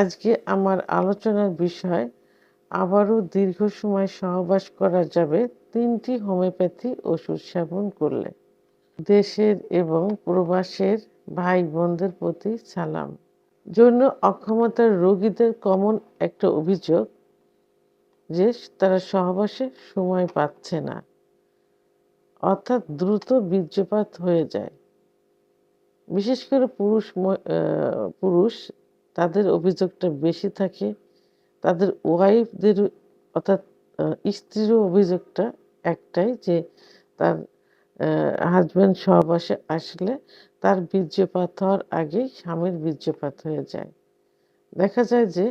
আজকে আমার আলোচনার বিষয়, আবারও দীর্ঘ সময় সহবাস করা যাবে তিনটি হোমিওপ্যাথি ওষুধ সেবন করলে। দেশের এবং প্রবাসের ভাই বোনদের প্রতি সালাম। জন্য অক্ষমতার রোগীদের কমন একটা অভিযোগ যে তারা সহবাসে সময় পাচ্ছে না, অর্থাৎ দ্রুত বীর্যপাত হয়ে যায়। বিশেষ করে পুরুষ পুরুষ তাদের অভিযোগটা বেশি থাকে। তাদের ওয়াইফদের অর্থাৎ স্ত্রীরও অভিযোগটা একটাই যে তার হাজব্যান্ড সহবাসে আসলে তার বীর্যপাত হওয়ার আগেই স্বামীর বীর্যপাত হয়ে যায়। দেখা যায় যে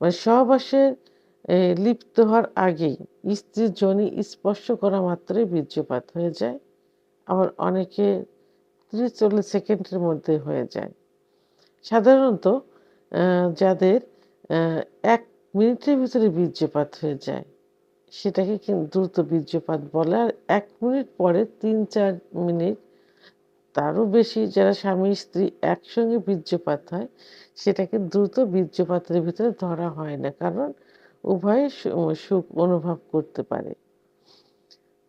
মানে সহবাসে লিপ্ত হওয়ার আগেই স্ত্রীর যোনি স্পর্শ করা মাত্রই বীর্যপাত হয়ে যায়। আবার অনেকে ত্রিশ চল্লিশ সেকেন্ডের মধ্যে হয়ে যায়। সাধারণত যাদের এক মিনিটের ভিতরে বীর্যপাত হয়ে যায়, সেটাকে কিন্তু দ্রুত বীর্যপাত বলে, আর এক মিনিট পরে তিন, চার মিনিট, তারও বেশি যারা স্বামী, স্ত্রী একসঙ্গে বীর্যপাত হয়, সেটাকে দ্রুত বীর্যপাতের ভিতরে ধরা হয় না, কারণ উভয়ে সুখ অনুভব করতে পারে।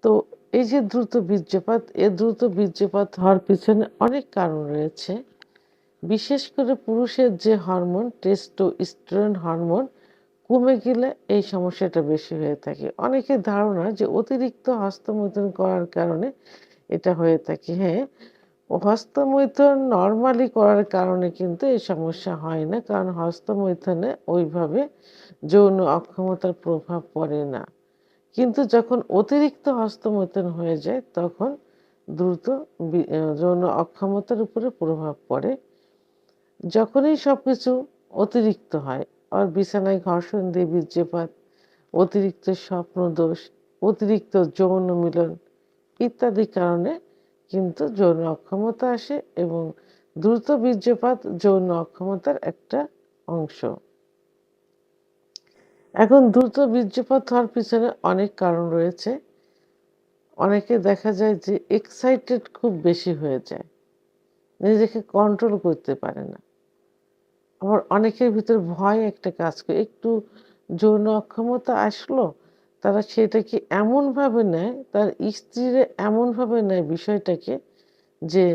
তো এই যে দ্রুত বীর্যপাত, এ দ্রুত বীর্যপাত হওয়ার পিছনে অনেক কারণ রয়েছে। বিশেষ করে পুরুষের যে হরমোন টেস্টোস্টেরন হরমোন, কমে গেলে এই সমস্যাটা বেশি হয়ে থাকে। অনেকের ধারণা যে অতিরিক্ত হস্তমৈথুন করার কারণে এটা হয়ে থাকে। হ্যাঁ হস্তমৈথুন নর্মালি করার কারণে কিন্তু এই সমস্যা হয় না, কারণ হস্তমৈথুনে ওইভাবে যৌন অক্ষমতার প্রভাব পড়ে না। কিন্তু যখন অতিরিক্ত হস্তমৈথুন হয়ে যায়, তখন দ্রুত যৌন অক্ষমতার উপরে প্রভাব পড়ে। যখনই সবকিছু অতিরিক্ত হয় আর বিছানায় ঘর্ষণ দিয়ে বীর্যপাত, অতিরিক্ত স্বপ্নদোষ, অতিরিক্ত যৌন মিলন ইত্যাদি কারণে কিন্তু যৌন অক্ষমতা আসে এবং দ্রুত বীর্যপাত যৌন অক্ষমতার একটা অংশ। এখন দ্রুত বীর্যপাত হওয়ার পিছনে অনেক কারণ রয়েছে। অনেকে দেখা যায় যে এক্সাইটেড খুব বেশি হয়ে যায়, নিজেকে কন্ট্রোল করতে পারে না। আবার অনেকের ভিতরে ভয় একটা কাজ করে। একটু যৌন অক্ষমতা আসলো, তারা সেটাকে এমনভাবে নেয়, তার স্ত্রীরা এমনভাবে নেয় বিষয়টাকে যে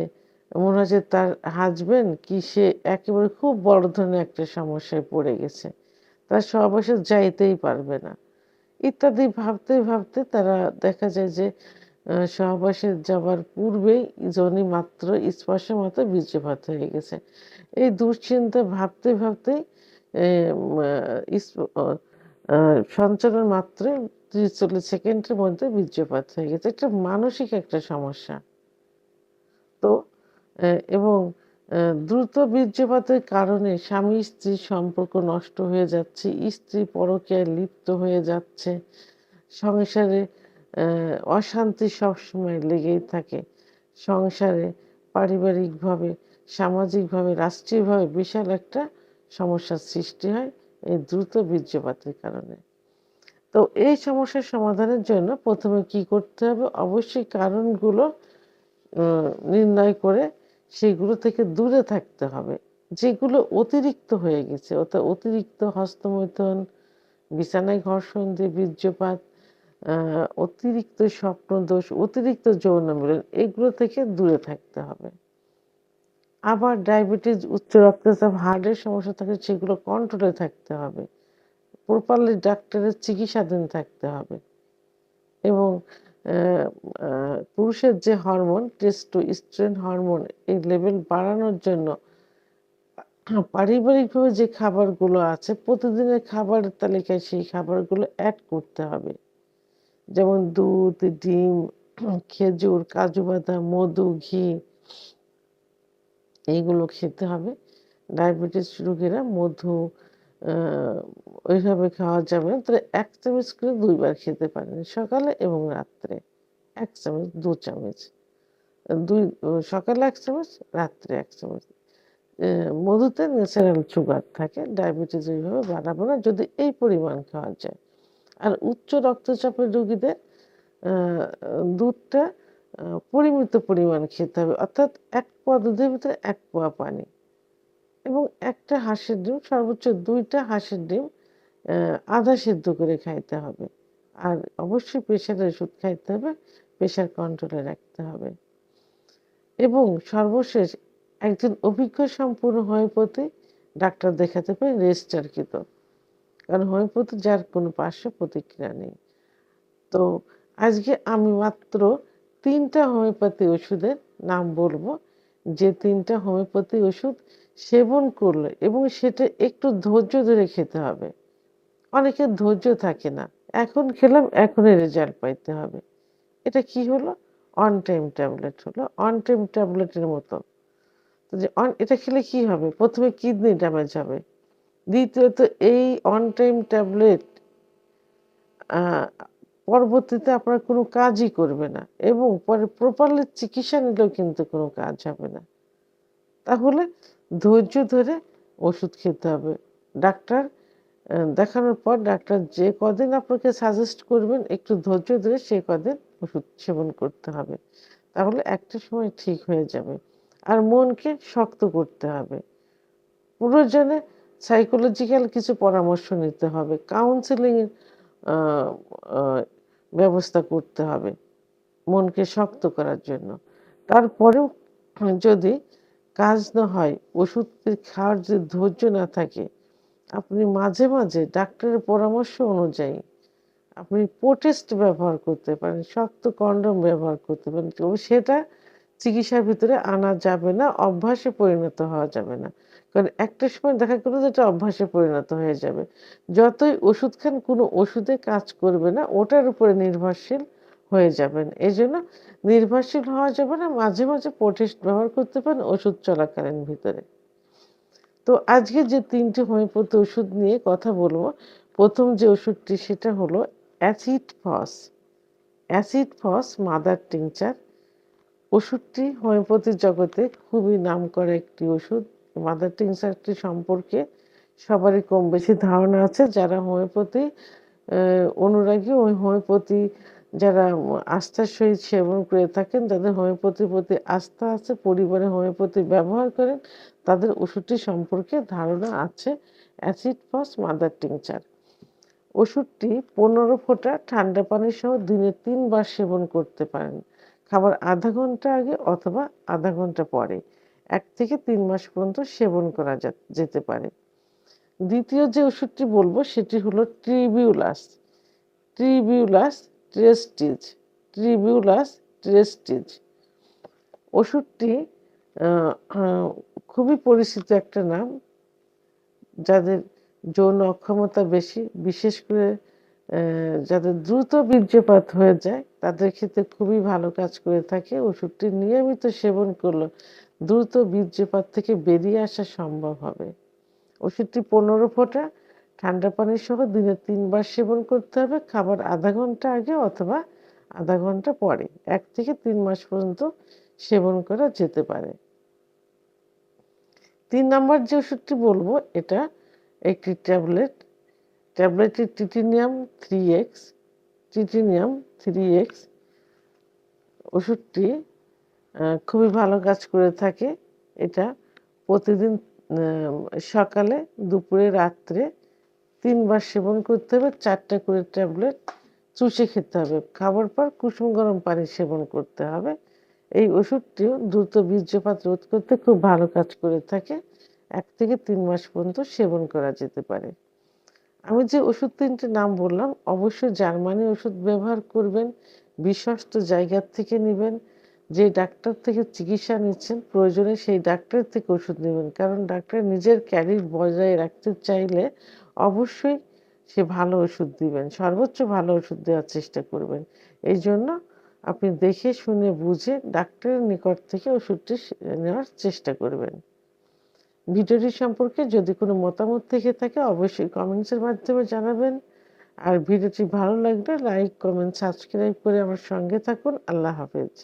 মনে হয় যে তার হাজবেন্ড কি সে একেবারে খুব বড় ধরনের একটা সমস্যায় পড়ে গেছে। তার সহবাসে যাইতেই পারবে না। ইত্যাদি ভাবতে ভাবতে তারা দেখা যায় যে সহবাসে যাবার পূর্বেই জনি মাত্র স্পর্শ মাত্র বীর্যপাত হয়ে গেছে। এই দুশ্চিন্তা ভাবতে আহ, সঞ্চালন মাত্রে ত্রিশ চল্লিশ সেকেন্ডের মধ্যে বীর্যপাত হয়ে গেছে। একটা মানসিক একটা সমস্যা। তো এবং দ্রুত বীর্যপাতের কারণে স্বামী স্ত্রীর সম্পর্ক নষ্ট হয়ে যাচ্ছে স্ত্রী পরকীয়ায় লিপ্ত হয়ে যাচ্ছে সংসারে অশান্তি সবসময় লেগেই থাকে। সংসারে পারিবারিকভাবে, সামাজিকভাবে, রাষ্ট্রীয়ভাবে বিশাল একটা সমস্যার সৃষ্টি হয় এই দ্রুত বীর্যপাতের কারণে। তো এই সমস্যার সমাধানের জন্য প্রথমে কি করতে হবে? অবশ্যই কারণগুলো নির্ণয় করে সেগুলো থেকে দূরে থাকতে হবে। যেগুলো অতিরিক্ত হয়ে গেছে, অর্থাৎ অতিরিক্ত হস্তমৈথুন, বিছানায় ঘর্ষণ দিয়ে বীর্যপাত অতিরিক্ত স্বপ্নদোষ, অতিরিক্ত যৌন মিলন, এগুলো থেকে দূরে থাকতে হবে। আবার ডায়াবেটিস, উচ্চ রক্তচাপ, হার্টের সমস্যা থাকে, সেগুলো কন্ট্রোলে থাকতে হবে। প্রপারলি ডাক্তারের চিকিৎসাধীন থাকতে হবে। এবং পুরুষের যে হরমোন টেস্টো স্ট্রেন হরমোন এই লেভেল বাড়ানোর জন্য পারিবারিকভাবে যে খাবারগুলো আছে, প্রতিদিনের খাবারের তালিকায় সেই খাবারগুলো অ্যাড করতে হবে। যেমন দুধ, ডিম, খেজুর, কাজু বাদাম, মধু, ঘি, এইগুলো খেতে হবে। ডায়াবেটিস রোগীরা মধু ওইভাবে খাওয়া যাবে না। এক চামচ করে দুইবার খেতে পারেন, সকালে এবং রাত্রে। এক চামচ, দু চামচ। দুই, সকালে এক চামচ, রাত্রে এক চামচ। মধুতে ন্যাচারাল সুগার থাকে, ডায়াবেটিস ওইভাবে বাড়াবো না, যদি এই পরিমাণ খাওয়া যায়। আর উচ্চ রক্তচাপের রোগীদের দুধটা পরিমিত পরিমাণ খেতে হবে। অর্থাৎ এক পোয়া দুধের ভিতরে এক পোয়া পানি এবং একটা হাঁসের ডিম, সর্বোচ্চ দুইটা হাঁসের ডিম আধা সেদ্ধ করে খাইতে হবে। আর অবশ্যই প্রেশারের ওষুধ খাইতে হবে, প্রেশার কন্ট্রোলে রাখতে হবে। এবং সর্বশেষ, একজন অভিজ্ঞ সম্পূর্ণ হোমিওপ্যাথি ডাক্তার দেখাতে পারে রেজিস্টারকৃত। কারণ হোমিওপ্যাথি যার কোনো পার্শ্ব প্রতিক্রিয়া নেই। তো আজকে আমি মাত্র তিনটা হোমিওপ্যাথি ওষুধের নাম বলব। যে তিনটা হোমিওপ্যাথি ওষুধ সেবন করলে এবং সেটা একটু ধৈর্য ধরে খেতে হবে। অনেকের ধৈর্য থাকে না। এখন খেলাম, এখনই রেজাল্ট পাইতে হবে। এটা কি হলো? অন টাইম ট্যাবলেট হলো। অন টাইম ট্যাবলেটের মতো। তো যে অন এটা খেলে কি হবে? প্রথমে কিডনি ড্যামেজ হবে। দ্বিতীয়ত, এই অন টাইম ট্যাবলেট পরবর্তীতে আপনার কোনো কাজই করবে না এবং পরে প্রপারলি চিকিৎসা নিলেও কিন্তু কোনো কাজ হবে না। তাহলে ধৈর্য ধরে ওষুধ খেতে হবে। ডাক্তার দেখানোর পর ডাক্তার যে কদিন আপনাকে সাজেস্ট করবেন, একটু ধৈর্য ধরে সেই কদিন ওষুধ সেবন করতে হবে। তাহলে একটা সময় ঠিক হয়ে যাবে। আর মনকে শক্ত করতে হবে। প্রয়োজনে সাইকোলজিক্যাল কিছু পরামর্শ নিতে হবে কাউন্সেলিং ব্যবস্থা করতে হবে মনকে শক্ত করার জন্য। তারপরেও যদি কাজ না হয়, ওষুধ খাওয়ার যে ধৈর্য না থাকে, আপনি মাঝে মাঝে ডাক্তারের পরামর্শ অনুযায়ী আপনি পোটেস্ট ব্যবহার করতে পারেন, শক্ত কন্ডম ব্যবহার করতে পারেন, তবে সেটা চিকিৎসার ভিতরে আনা যাবে না, অভ্যাসে পরিণত হওয়া যাবে না। কারণ একটা সময় দেখা গেলো যে এটা অভ্যাসে পরিণত হয়ে যাবে। যতই ওষুধ খান, কোনো ওষুধে কাজ করবে না, ওটার উপরে নির্ভরশীল হয়ে যাবেন। এই জন্য নির্ভরশীল হওয়া যাবে না, মাঝে মাঝে পোটেস্ট ব্যবহার করতে পারেন ওষুধ চলাকালীন ভিতরে। তো আজকে যে তিনটি হোমিওপ্যাথি ওষুধ নিয়ে কথা বলব, প্রথম যে ওষুধটি সেটা হলো acid phos. Acid phos mother tincture. ওষুধটি হোমিওপ্যাথি জগতে খুবই নামকরা একটি ওষুধ। মাদার টিংচারটি সম্পর্কে সবারই কম বেশি ধারণা আছে, যারা হোমিওপ্যাথি অনুরাগী ওই হোমিওপ্যাথি যারা আস্থার সহিত সেবন করে থাকেন, যাদের হোমিওপ্যাথির প্রতি আস্থা আছে, পরিবারে হোমিওপ্যাথি ব্যবহার করেন, তাদের ওষুধটি সম্পর্কে ধারণা আছে, অ্যাসিড ফস মাদার টিংচার। ওষুধটি পনেরো ফোঁটা ঠান্ডা পানি সহ দিনে তিনবার সেবন করতে পারেন। খাবার আধা ঘণ্টা আগে অথবা আধা ঘণ্টা পরে। এক থেকে তিন মাস পর্যন্ত সেবন করা যেতে পারে। দ্বিতীয় যে ওষুধটি বলব সেটি হলো tribulus tribulus terrestris tribulus terrestris ওষুধটি খুবই পরিচিত একটা নাম। যাদের যৌন অক্ষমতা বেশি, বিশেষ করে যাদের দ্রুত বীর্যপাত হয়ে যায়, তাদের ক্ষেত্রে খুবই ভালো কাজ করে থাকে। ওষুধটি নিয়মিত সেবন করলে দ্রুত বীর্যপাত থেকে বেরিয়ে আসা সম্ভব হবে। ওষুধটি পনেরো ফোঁটা, ঠান্ডা পানি সহ দিনে তিনবার সেবন করতে হবে, খাবার আধা ঘণ্টা আগে অথবা আধা ঘণ্টা পরে। এক থেকে তিন মাস পর্যন্ত সেবন করা যেতে পারে। তিন নম্বর যে ওষুধটি বলব, এটা একটি ট্যাবলেট। ট্যাবলেটটি টিটিনিয়াম থ্রি এক্স, টিটিনিয়াম থ্রি এক্স। ওষুধটি খুবই ভালো কাজ করে থাকে এটা। প্রতিদিন সকালে, দুপুরে, রাত্রে তিনবার সেবন করতে হবে, চারটা করে ট্যাবলেট চুষে খেতে হবে। খাবার পর কুসুম গরম পানি সেবন করতে হবে। এই ওষুধটিও দ্রুত বীর্যপাত রোধ করতে খুব ভালো কাজ করে থাকে। এক থেকে তিন মাস পর্যন্ত সেবন করা যেতে পারে। আমি যে ওষুধ তিনটে নাম বললাম, অবশ্যই জার্মানি ওষুধ ব্যবহার করবেন, বিশ্বস্ত জায়গার থেকে নেবেন। যে ডাক্তার থেকে চিকিৎসা নিচ্ছেন, প্রয়োজনে সেই ডাক্তার থেকে ওষুধ নেবেন। কারণ ডাক্তার নিজের ক্যারির বজায় রাখতে চাইলে অবশ্যই সে ভালো ওষুধ দিবেন, সর্বোচ্চ ভালো ওষুধ দেওয়ার চেষ্টা করবেন। এই জন্য আপনি দেখে, শুনে, বুঝে ডাক্তারের নিকট থেকে ওষুধটি নেওয়ার চেষ্টা করবেন। ভিডিওটি সম্পর্কে যদি কোনো মতামত থেকে থাকে, অবশ্যই কমেন্টসের মাধ্যমে জানাবেন। আর ভিডিওটি ভালো লাগলে লাইক কমেন্ট সাবস্ক্রাইব করে আমার সঙ্গে থাকুন। আল্লাহ হাফেজ।